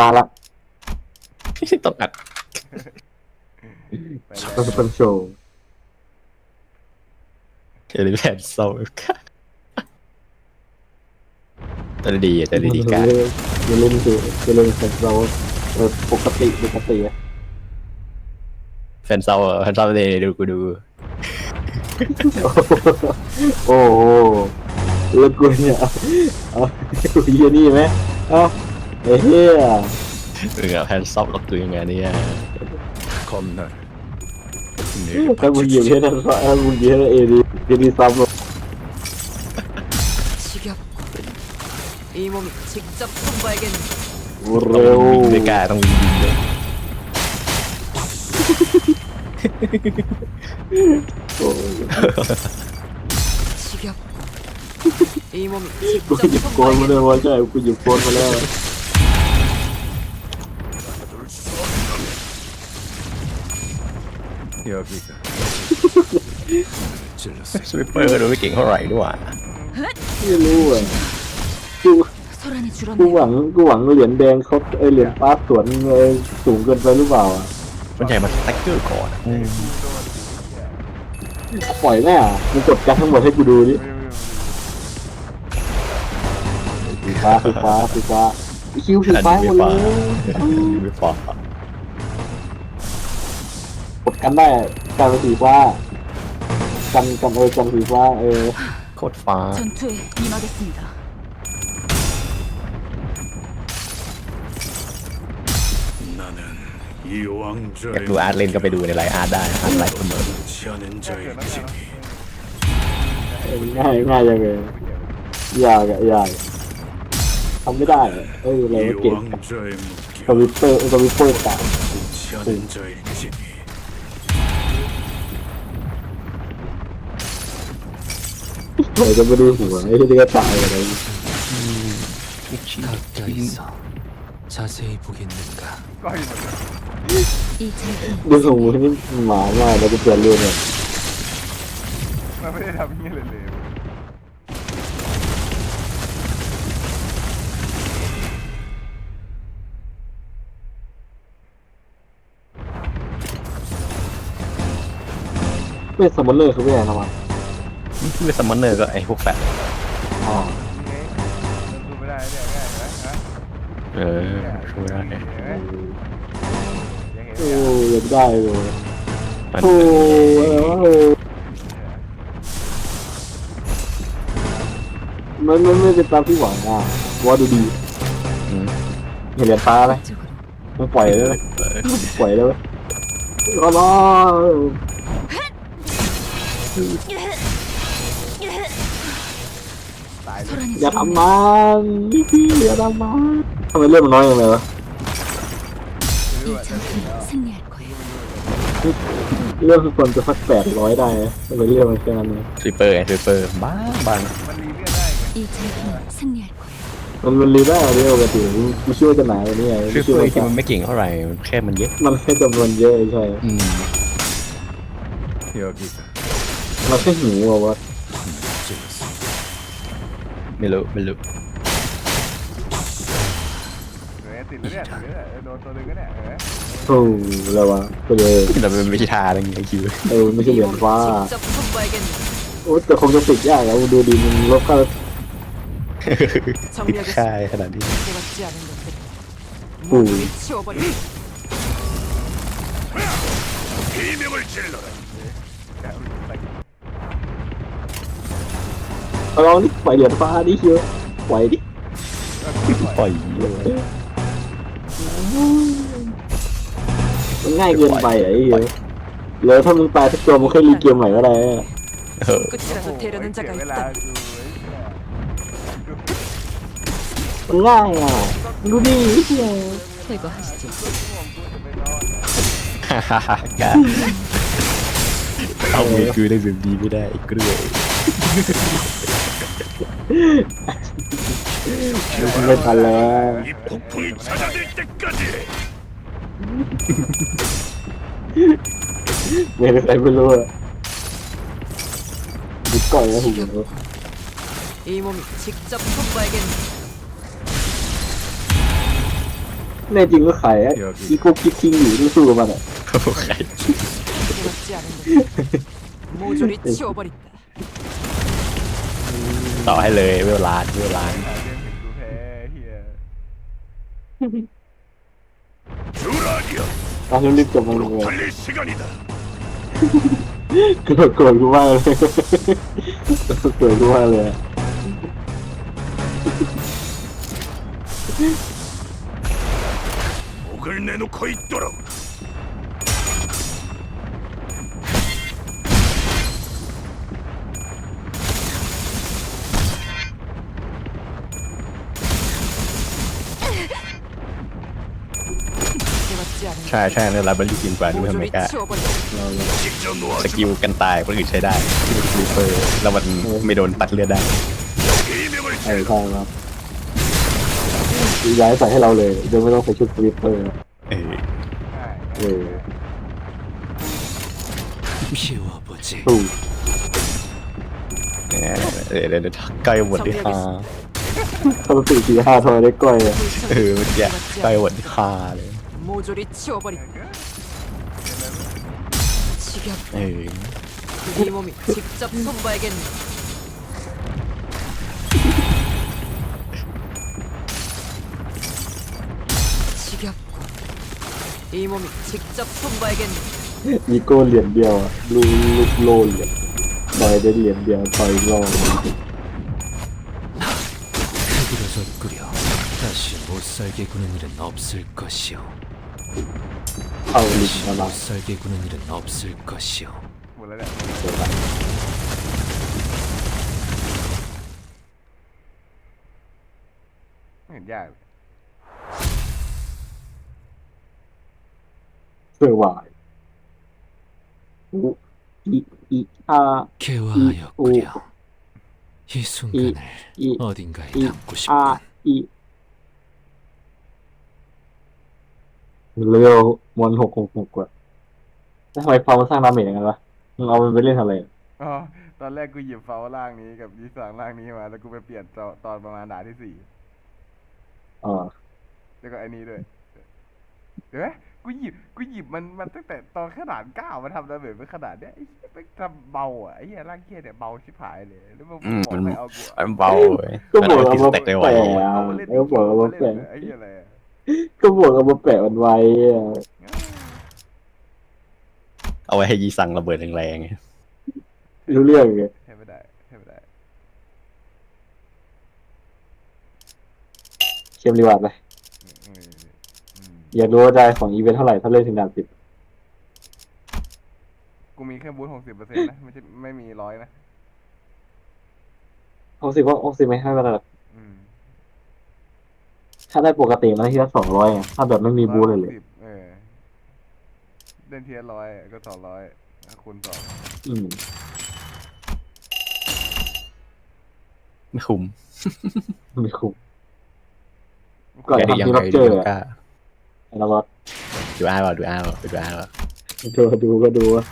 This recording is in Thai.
นะละตกอัดไปแล้วก็จะเป็นโชว์เจอแผนโซ่แต่ดีอะแต่ดีกันอย่าเล่นสิอย่าเล่นเป็นเราเออปกติปกติอะแฟนเศร้าอะแฟนเศร้าเลยดูกูดูโอ้โหแล้วกูเนี่ยเอาเอากูเยี่ยนี่ไหมเอ้า ไอ้เหี้ย เออแฟนเศร้าหรอกตัวยังไงเนี่ย こんなる ถ้ามึงเหยียบแค่นั้นก็ถ้ามึงเหยียบเอดีเอดีซ้ำหรอก 지겹고 이 몸이 직접 손봐야겠네 ต้อ เร็ ง ว วิ่งด้วยกันต้องวิ่งวิ่งด้วย โอ้ย 지겹고 이 몸이 กู 직접 หยิบ 손 โกนมา 봐야겠네 เลยว่าใช่กูหยิบโกนมาแล้ว 여기가 찔렀어 สวิปเปอร์ก็ดูไม่เก่งเท่าไหร่ด้วยว่ะ ไม่รู้อ่ะกู 소란이 กูห 줄었네 วังกูหวังเหรียญแดงเขาเอยเหรียญฟ้าสวนเอยสูงเกินไปหรือเปล่าอ่ะ มันใหญ่มาสแต็กเกอร์ก่อนอะอืม ปล่อยแน่อะมึงกดกันทั้งหมดให้กูดูดิสีฟ้าสีฟ้าสีฟ้าอีคิวสี อัน ฟ้า นี้ หม ไม่ ดเล ฟ้าย อันนี้ไม่ฟ้า ก ดกันได้กันเป็นสีฟ้ากันกันเออกันสีฟ้าเออ โคตรฟ้า 전투에 임하겠습니다 나는 이 อยาก 왕좌의 ดูอาร์ตเล่นก็ไปดูในไลน์อาร์ตได้อาร์ตไลน์เสมอ 지않은 자의 지위 เออง่ายง่ายยังไงยากอะยากทำไม่ได้อะเออเรา 이 เก่ง 왕좌의 สวิปเปอร์สวิปเปอร์กะ 무기 지않은 자의 지 เราจะไม่ดูหัวไอ้ที่ก็ตายอะไร 가까이서 자세히 보겠는가 ก้อยหมดเลย 이 제품 ดูหัวนี่หมาง่ายเราจะเปลี่ยนเรื่องเนี่ย มันไม่ได้ทำเงี้ยเลยเลย เวทสมอนเลอร์คือเวทอะไรวะ ที่เป็นสมอนเนอร์ก็ไอ้พวกแปดเฮ้ยมันไม่ได้เนี่ยก่ไหมะเออช่วยได้เห็ยังเโอ้ยได้เลยโอ้ยโอ้มันมันไม่เป็ตามที่หวังอะว่าดูดีอืมเห็นเหรียญฟ้าไหมมันปล่อยเลยปล่อยเลยไหรอรอ อย่าทำมันพี่อย่าทำมันทำไมเรื่องมันน้อยยังไงวะเรื่องทุกคนจะพักแปดร้อยได้มันเเรื่องมันแค่นั้นเลยสลิปเปอร์ไงสลิปเปอร์บ้าบังมันมันรีได้เรื่องปกติมันช่วยจะหนากว่านี้ไงช่วยเปอร์ที่มันไม่เก่งเท่าไหร่แค่มันเยอะมันแค่จำนวนเยอะใช่อืมมันแค่หิวอะวะ ไม่รู้ไม่รู้ เห็นไหมติดแล้วเนี่ยติดแล้วเนี่ยเออโดนตัวหนึงก็เนี่ยเห็นไหม โอ้อะไรวะก็เลย แต่มันไม่ใช่ทาอะไรเงี้ยคิว เออไม่ใช่เหรียญฟ้า 직접 손 봐야겠네 โอ้แต่คงจะติดยากอะดูดีมันลบค่า 정리하겠습니다 ค่ายขนาดนี้ 해봤지 않은 것들 오. 모두 치워버려 비명을 질러라 ลองนี่ปล่อยเหรียญฟ้าดิเชียวปล่อยดิ ปล่อย มันง่ายเกินไปอะไอ้เหี้ยแล้วถ้ามึงตายสักตัวมึงค่อยรีเกมใหม่ก็ได้อะ เออ 끝이라도 โอ้โห 데려는 เสี 자가 ยเวลา 있다 ดูไอ้เนี่ยดู มันง่ายอ่ะดูดิเชียว 제거하시죠 ฮ่าฮ่าฮ่า กาเอามือคือได้แบบดีไม่ได้ไอ้กล้วย ไม่ทันแล้ว 이 폭풍이 찾아들 때까지 ไม่ได้ใครไม่รู้อะดิก่อยนะหู 이 몸이 직접 손 봐야겠네 โ แน่จริงก็ขายอะอีโคคิดทิ้งอยู่ที่สู้กับมันอ่ะ ใคร 맞지 않은 것 모조리 치워버린다 ต่อให้เลยเวลล้านเวลล้าน หาเรื่องถึงกูแพ้เฮีย 드라리아 ตอนนี้รีบจบมันเลย 달릴 시간이다 โกรธโกรธกูมากเลยโกรธกูมากเลย 목을 내놓고 있도록 ใช่ใช่ในลาบาริจินกว่าดูทำไมกล้าสกิลกันตายคนอื่นใช้ได้ที่เป็นรีเฟอร์แล้วมันไม่โดนตัดเลือดได้เออใช่ครับย้ายใส่ให้เราเลยโดยไม่ต้องใส่ชุดรีเฟอร์เออเออถูกเออเดี๋ยวใกล้หมดที่ห้าเขสี่สี่ห้าทอยได้ก้เออมันแย่ใกล้หมดที่ห้าเลย 모조리 치워버린다 지겹 เออ 네 몸이 직접 손봐야겠네 지겹고 이 몸이 직접 손봐야겠네 มีโก้เหรียญเดียวอะลูลูกโลเหรียญต่อยได้เหรียญเดียวต่อยอีกรอบ 흐드러져 끓여 다시 못살게 구는 일은 없을 것이오 เข้าลิง 다시 มาละ 못살게 구는 일은 없을 것이오 หมดแล้วเนี่ย เดี๋ยวละ ไม่เห็นยากเลย เสื้อวายอุอีอีอา 개화하였구려 이 순간을 อี 어딘가에 อี 담고 อา 싶군 อี เร็ววันหกหกหกกว่าแล้วทำไมพอมาสร้างดาเมจอย่างนั้นวะมึงเอามันไปเล่นอะไรอ๋อตอนแรกกูหยิบเฟลล่างนี้กับยีสางล่างนี้มา แล้วกูไปเปลี่ยนตอนตอนประมาณด่านที่สี่อ๋อแล้วก็ไอ้นี้ด้วยเห็นไหมกูหยิบกูหยิบมันมันตั้งแต่ตอนขนาดเก้ามาทำดาเมจเป็นขนาดเนี้ยไอ้เหี้ยแม่งทำเบาอะไอ้เหี้ยร่างเหี้ยเนี่ยเบาชิบหายเลยแล้วมึงอืม บอกมันไม่เอากูอะมันเบาเว้ยก็บอกมันเอาเอาที่มาสเต็กได้ไวแปะเอามาเล่นก็บอกเอามาเล่แปะนไอ้เหี้ยอะไรอะ ก็บอกเอามาแปะมันไว้อะเอาไว้ให้ยีสั่งระเบิดแรงๆไงรู้เรื่องไงใช้ไม่ได้ใช้ไม่ได้เข้มรีวาร์ดเลยอืมอืมอยากรู้ว่าได้ของอีเวนต์เท่าไหร่ถ้าเล่นถึงด่านสิบกูมีแค่บูทหกสิบเปอร์เซ็นต์นะ ไม่ใช่ไม่มีร้อยนะหกสิบว่าหกสิบไม่ให้มันระดับอืม ถ้าได้ปกติมันได้ที่ละสองร้อยไงถ้าแบบไม่มีบูธเลยเลย160เออเล่นเทียร้อยก็สองร้อยคูณสองอืมไม่คุ้มไม่คุ้ม ก่อน แกทำดียังที่ไงรับเจดีอยังอะกล้าแล้วก็ดูอ้าวดูอ้าวดูอ้าวดูดูก็ดูว่า